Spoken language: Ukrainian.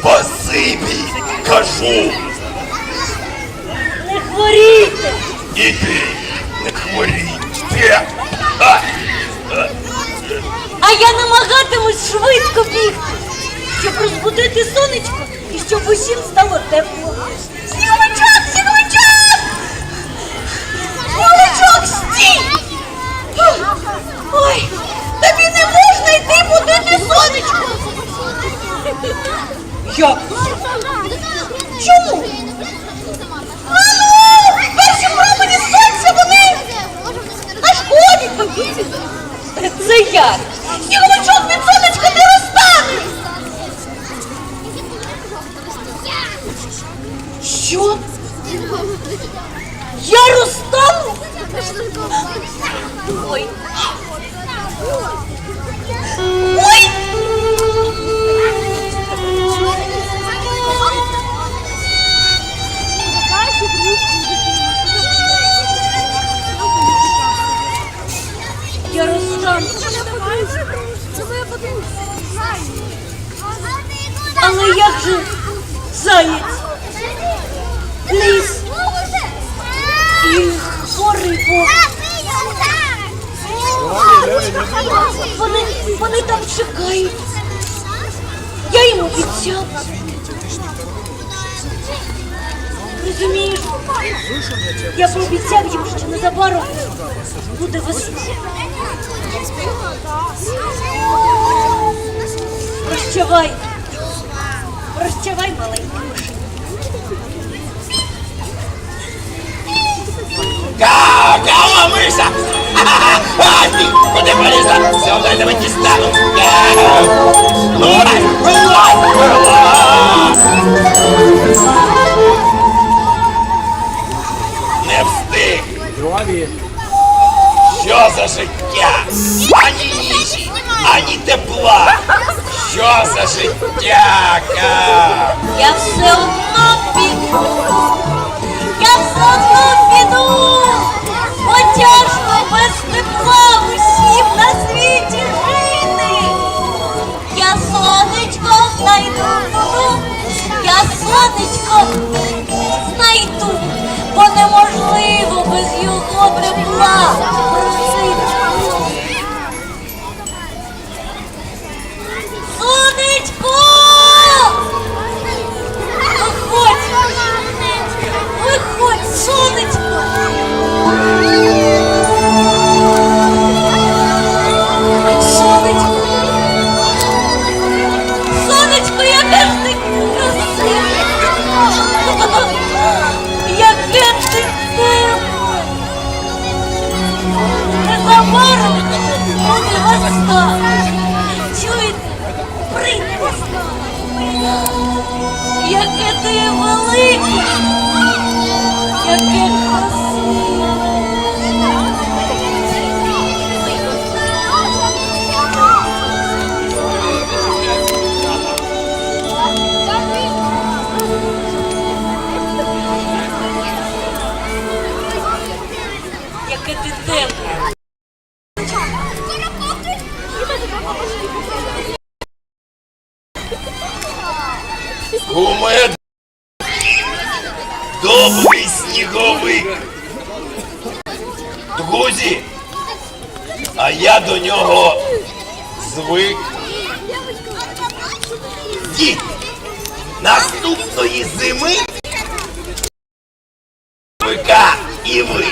Спасибі, кажу. Не хворійте! І ти не хворій. Е, а, А я намагатимусь швидко бігти, щоб розбудити сонечко і щоб усім стало тепло. Чому? Ану, перші промені сонця вони нашкодять! Це як? Сніговичок від сонечка не розтане! Що? Я розтану? Ой! Як же заєць, ліс і гори вовк? Вони, вони там чекають. Я їм обіцяв. Розумієш, я пообіцяв їм, що незабаром буде весна. Прощавай. Прощавай, маленький. Ка, кава миша! А, ти куди полізла? Все одно я тебе дістану. Вилазь, вилазь, вилазь! Не встиг. Що за життя? Ані їжі, ані тепла. Що за життя? Ка? Сонечко знайду. Бо неможливо без його тепла ти тепле! Кумед. Добрий сніговик. Друзі, а я до нього звик. Дід, наступної зими Вика і ви